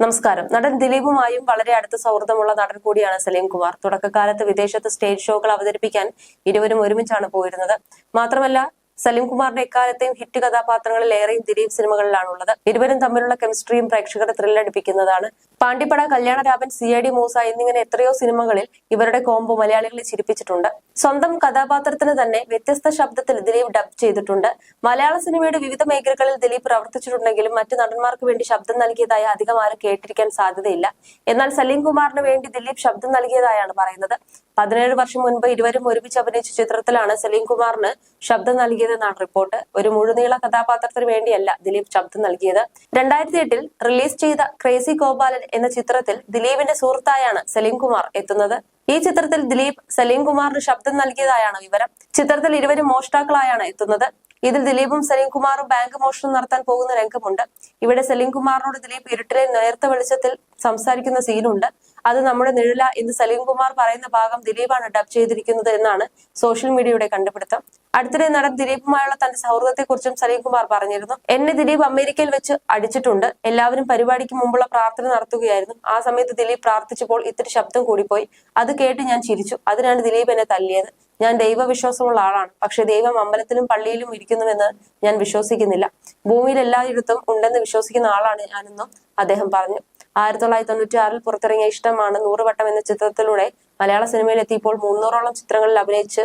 നമസ്കാരം. നടൻ ദിലീപുമായും വളരെ അടുത്ത സൗഹൃദമുള്ള നടൻ കൂടിയാണ് സലീം കുമാർ. തുടക്കകാലത്ത് വിദേശത്ത് സ്റ്റേജ് ഷോകൾ അവതരിപ്പിക്കാൻ ഇരുവരും ഒരുമിച്ചാണ് പോയിരുന്നത്. മാത്രമല്ല സലീം കുമാറിന്റെ എക്കാലത്തെയും ഹിറ്റ് കഥാപാത്രങ്ങളിൽ ഏറെയും ദിലീപ് സിനിമകളിലാണുള്ളത്. ഇരുവരും തമ്മിലുള്ള കെമിസ്ട്രിയും പ്രേക്ഷകരെ ത്രില്ലടിപ്പിക്കുന്നതാണ്. Pandippada Kalyanaraman C I D Moosa എന്നിങ്ങനെ എത്രയോ സിനിമകളിൽ ഇവരുടെ കോംബോ മലയാളികളെ ചിരിപ്പിച്ചിട്ടുണ്ട്. സ്വന്തം കഥാപാത്രത്തിന് തന്നെ വ്യത്യസ്ത ശബ്ദത്തിൽ ദിലീപ് ഡബ് ചെയ്തിട്ടുണ്ട്. മലയാള സിനിമയുടെ വിവിധ മേഖലകളിൽ ദിലീപ് പ്രവർത്തിച്ചിട്ടുണ്ടെങ്കിലും മറ്റു നടന്മാർക്ക് വേണ്ടി ശബ്ദം നൽകിയതായി അധികം ആരും കേട്ടിരിക്കാൻ സാധ്യതയില്ല. എന്നാൽ സലീം കുമാറിന് വേണ്ടി ദിലീപ് ശബ്ദം നൽകിയതായാണ് പറയുന്നത്. പതിനേഴ് വർഷം മുൻപ് ഇരുവരും ഒരുമിച്ച് അഭിനയിച്ച ചിത്രത്തിലാണ് സലീം കുമാറിന് ശബ്ദം നൽകിയതെന്നാണ് റിപ്പോർട്ട്. ഒരു മുഴുനീള കഥാപാത്രത്തിന് വേണ്ടിയല്ല ദിലീപ് ശബ്ദം നൽകിയത്. രണ്ടായിരത്തി എട്ടിൽ റിലീസ് ചെയ്ത ക്രേസി ഗോപാലൻ എന്ന ചിത്രത്തിൽ ദിലീപിന്റെ സുഹൃത്തായാണ് സലീം കുമാർ എത്തുന്നത്. ഈ ചിത്രത്തിൽ ദിലീപ് സലീം കുമാറിന് ശബ്ദം നൽകിയതായാണ് വിവരം. ചിത്രത്തിൽ ഇരുവരും മോഷ്ടാക്കളായാണ് എത്തുന്നത്. ഇതിൽ ദിലീപും സലീം കുമാറും ബാങ്ക് മോഷണം നടത്താൻ പോകുന്ന രംഗമുണ്ട്. ഇവിടെ സലീം കുമാറിനോട് ദിലീപ് ഇരുട്ടിലെ നേർത്ത വെളിച്ചത്തിൽ സംസാരിക്കുന്ന സീനുണ്ട്. അത് നമ്മുടെ നിഴല സലീം കുമാർ പറയുന്ന ഭാഗം ദിലീപാണ് ഡബ് ചെയ്തിരിക്കുന്നത് എന്നാണ് സോഷ്യൽ മീഡിയയുടെ കണ്ടുപിടുത്തം. അടുത്തിടെ നടൻ ദിലീപുമായുള്ള തന്റെ സൗഹൃദത്തെക്കുറിച്ചും സലീം കുമാർ പറഞ്ഞിരുന്നു. എന്നെ ദിലീപ് അമേരിക്കയിൽ വെച്ച് അടിച്ചിട്ടുണ്ട്. എല്ലാവരും പരിപാടിക്ക് മുമ്പുള്ള പ്രാർത്ഥന നടത്തുകയായിരുന്നു. ആ സമയത്ത് ദിലീപ് പ്രാർത്ഥിച്ചപ്പോൾ ഇത്തിരി ശബ്ദം കൂടിപ്പോയി. അത് കേട്ട് ഞാൻ ചിരിച്ചു. അതിനാണ് ദിലീപ് എന്നെ തല്ലിയത്. ഞാൻ ദൈവവിശ്വാസമുള്ള ആളാണ്. പക്ഷെ ദൈവം അമ്പലത്തിലും പള്ളിയിലും ഇരിക്കുന്നുവെന്ന് ഞാൻ വിശ്വസിക്കുന്നില്ല. ഭൂമിയിൽ എല്ലായിടത്തും ഉണ്ടെന്ന് വിശ്വസിക്കുന്ന ആളാണ് ഞാനെന്നും അദ്ദേഹം പറഞ്ഞു. ആയിരത്തി തൊള്ളായിരത്തി തൊണ്ണൂറ്റി ആറിൽ പുറത്തിറങ്ങിയ ഇഷ്ടമാണ് നൂറുവട്ടം എന്ന ചിത്രത്തിലൂടെ മലയാള സിനിമയിൽ എത്തിയപ്പോൾ മുന്നൂറോളം ചിത്രങ്ങളിൽ അഭിനയിച്ച്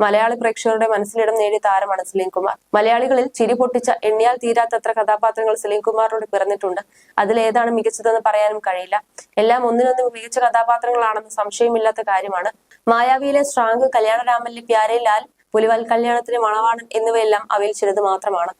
മലയാളി പ്രേക്ഷകരുടെ മനസ്സിലിടം നേടിയ താരമാണ് സലീം കുമാർ. മലയാളികളിൽ ചിരി പൊട്ടിച്ച എണ്ണിയാൽ തീരാത്തത്ര കഥാപാത്രങ്ങൾ സലീം കുമാറിനോട് പിറന്നിട്ടുണ്ട്. അതിലേതാണ് മികച്ചതെന്ന് പറയാനും കഴിയില്ല. എല്ലാം ഒന്നിനൊന്ന് മികച്ച കഥാപാത്രങ്ങളാണെന്ന് സംശയമില്ലാത്ത കാര്യമാണ്. മായാവിയിലെ സ്ട്രാങ് കല്യാണരാമനിലെ പ്യാരെ ലാൽ പുലിവാൽ കല്യാണത്തിന് മണവാണൻ എന്നിവയെല്ലാം അവയിൽ ചിലത് മാത്രമാണ്.